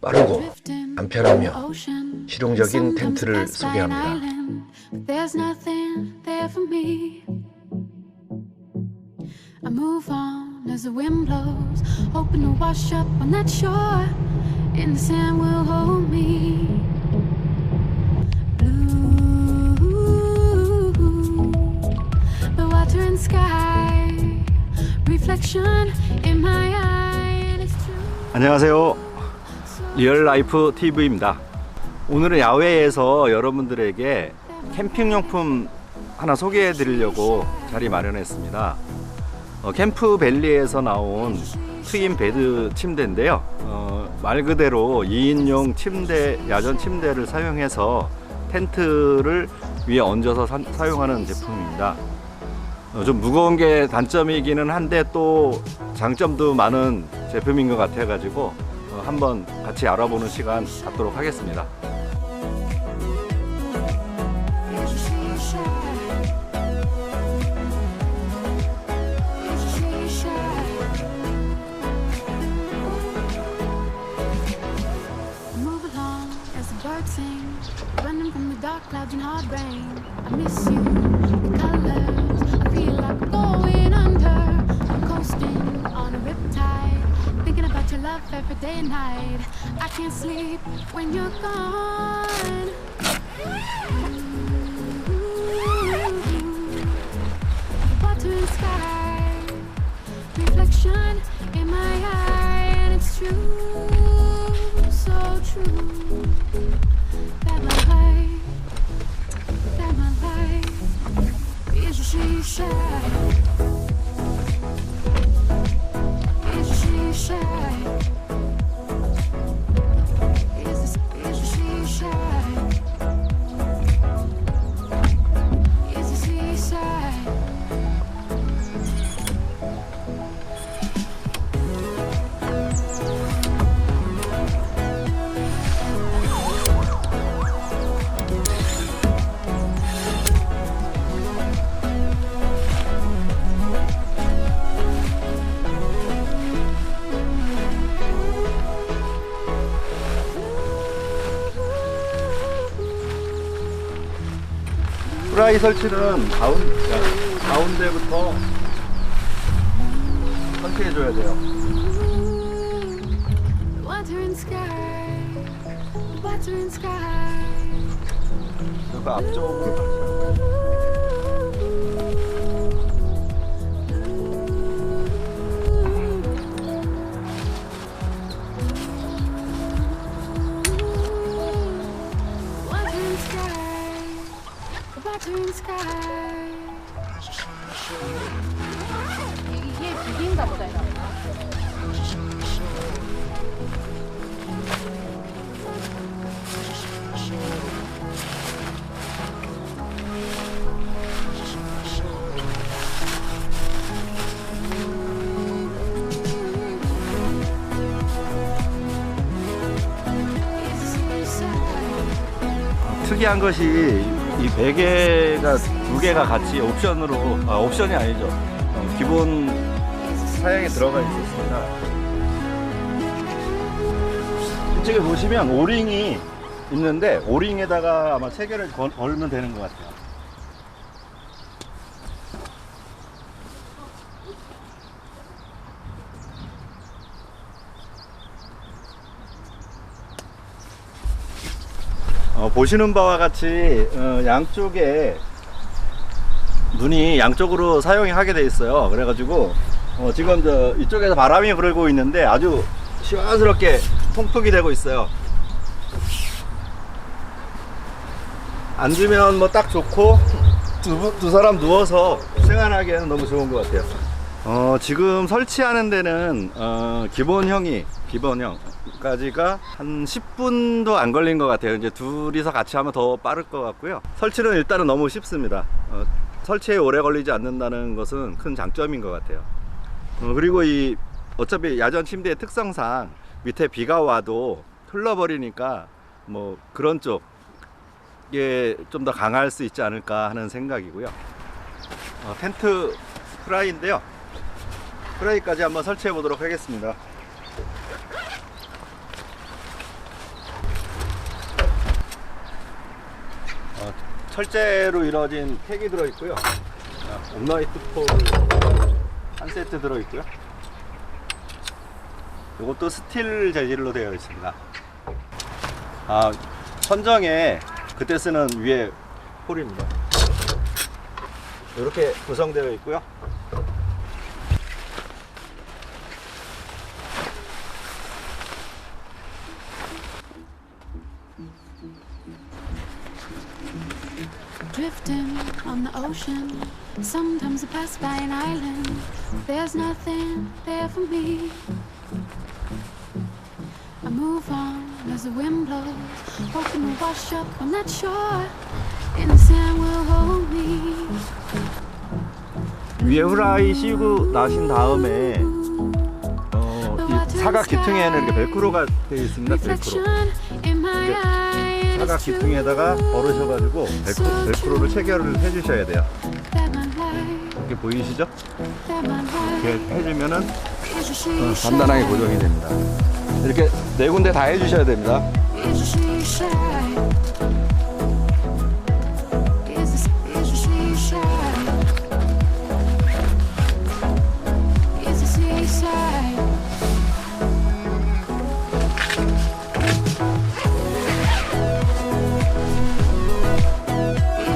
빠르고 간편하며 실용적인 텐트를 소개합니다. There's nothing there for me. I move on as the wind blows, hoping to wash up on that shore. And the sand will hold me. Blue, the water and sky, reflection in my eye, and it's true. 안녕하세요. 리얼 라이프 TV입니다. 오늘은 야외에서 여러분들에게 캠핑용품 하나 소개해 드리려고 자리 마련했습니다. 어, 캠프 밸리에서 나온 트임 베드 침대인데요. 어, 말 그대로 2인용 침대, 야전 침대를 사용해서 텐트를 위에 얹어서 사, 사용하는 제품입니다. 어, 좀 무거운 게 단점이기는 한데 또 장점도 많은 제품인 것 같아 가지고 어, 한번 같이 알아보는 시간 갖도록 하겠습니다. Love every day and night. I can't sleep when you're gone. Water and sky, reflection in my eye, and it's true, so true. 프라이 설치는 가운, 가운데부터 설치해줘야 돼요. 그리고 앞쪽으로 설치. 특이한 것이 이 베개가 두 개가 같이 옵션으로 아 옵션이 아니죠. 어, 기본 사양에 들어가 있었습니다. 이쪽에 보시면 오링이 있는데 오링에다가 아마 세 개를 걸, 걸면 되는 것 같아요 어, 보시는 바와 같이 어, 양쪽에 눈이 양쪽으로 사용이 하게 돼 있어요. 그래가지고 어, 지금 저 이쪽에서 바람이 불고 있는데 아주 시원스럽게 통풍이 되고 있어요. 앉으면 뭐 딱 좋고 두, 분- 두 사람 누워서 생활하기에는 너무 좋은 것 같아요. 어, 지금 설치하는 데는 어, 기본형이 기본형 까지가 한 10분도 안 걸린 것 같아요. 이제 둘이서 같이 하면 더 빠를 것 같고요. 설치는 일단은 너무 쉽습니다. 어, 설치에 오래 걸리지 않는다는 것은 큰 장점인 것 같아요. 어, 그리고 이 어차피 야전 침대의 특성상 밑에 비가 와도 흘러버리니까 뭐 그런 쪽에 좀 더 강할 수 있지 않을까 하는 생각이고요. 어, 텐트 프라이인데요. 프라이까지 한번 설치해 보도록 하겠습니다. 철제로 이루어진 팩이 들어있고요. 옵라이트 폴한 세트 들어있고요. 이것도 스틸 재질로 되어 있습니다. 아, 천정에 그때 쓰는 위에 폴입니다. 이렇게 구성되어 있고요. Ocean. Sometimes I pass by an island. There's nothing there for me. I move on as the wind blows. Hoping to wash up on that shore. And the sand will hold me. 위에 후라이 씌우고 나신 다음에 어, 이 사각 기퉁에는 이렇게 벨크로가 되어 있습니다. 벨크로. 사각 기퉁에다가 걸으셔가지고 벨크로, 벨크로 를 체결을 해주셔야 돼요. 이렇게 보이시죠? 이렇게 해주면은 어, 단단하게 고정이 됩니다. 이렇게 네 군데 다 해주셔야 됩니다.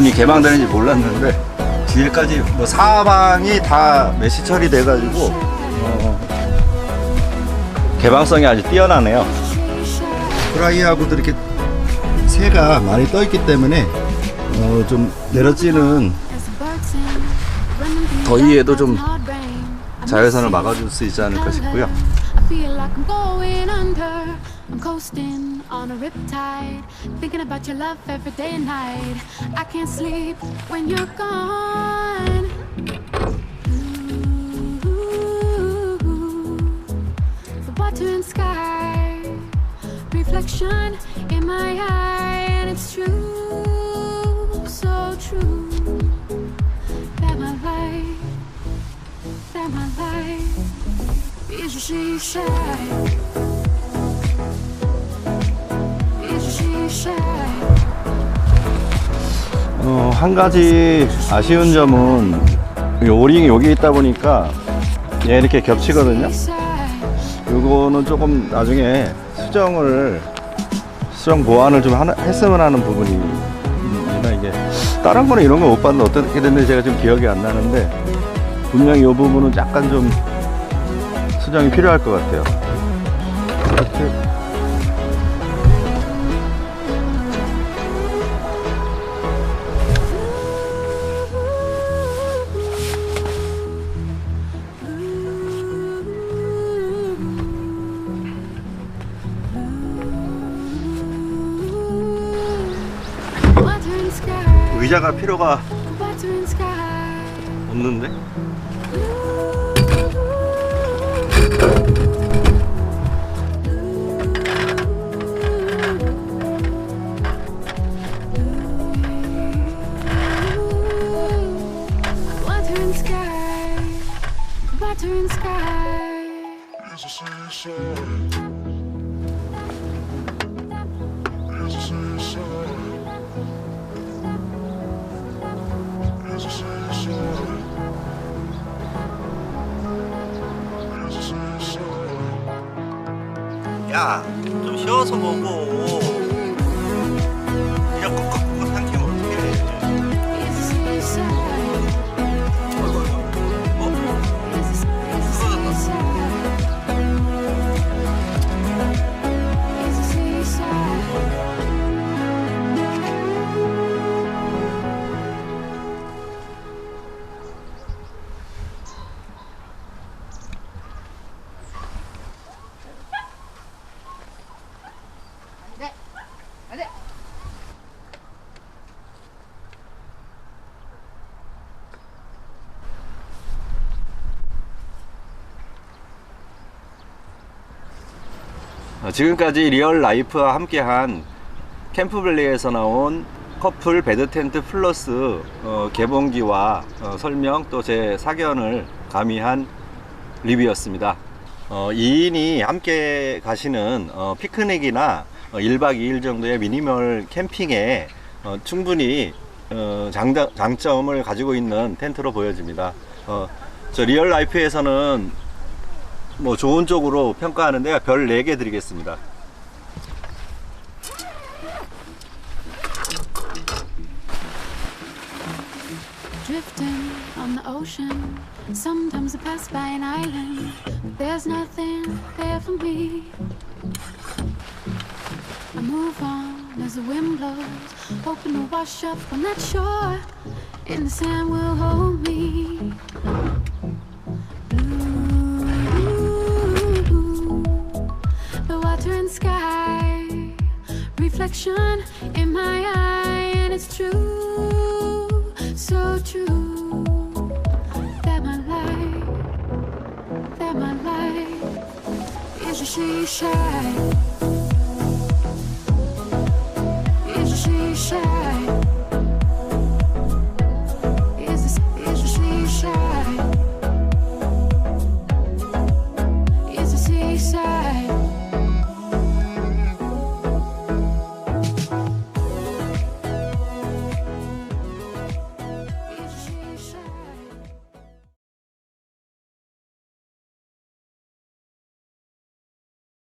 문이 개방되는지 몰랐는데 뒤에까지 뭐 사방이 다 메시 처리돼가지고 어, 개방성이 아주 뛰어나네요. 프라이하고도 이렇게 새가 많이 떠 있기 때문에 어, 좀 the 더위에도 좀 자외선을. 막아줄 수 있지 않을까 싶고요. I'm coasting on a riptide, thinking about your love every day and night. I can't sleep when you're gone. Ooh, the water and sky, reflection in my eye, and it's true, so true that my life, that my life is a she 어, 한 가지 아쉬운 점은 이 오링이 여기 있다 보니까 얘 이렇게 겹치거든요. 요거는 조금 나중에 수정을 수정 보완을 좀 하나, 했으면 하는 부분이 나 이게 다른 거는 이런 거 못 봤는데 어떻게 됐는지 제가 지금 기억이 안 나는데 분명히 이 부분은 약간 좀 수정이 필요할 것 같아요. 이렇게 의자가 필요가. 없는데? Sky, 야, 좀 쉬어서 먹어. 지금까지 리얼 라이프와 함께한 캠프블리에서 나온 커플 베드 텐트 플러스 어, 개봉기와 어, 설명 또 제 사견을 가미한 리뷰였습니다. 어, 2인이 함께 가시는 어, 피크닉이나 어, 1박 2일 정도의 미니멀 캠핑에 어, 충분히 어, 장점을 가지고 있는 텐트로 보여집니다. 어, 저 리얼 라이프에서는 뭐 좋은 쪽으로 평가하는데요. 별 4개 드리겠습니다. Drifting on the ocean. Sometimes I pass by an island. But there's nothing there for me. I move on as the wind blows, hoping to wash up on that shore. And the sand will hold me. reflection in my eye and it's true, so true That my life, that my life is a she shy Is a she shy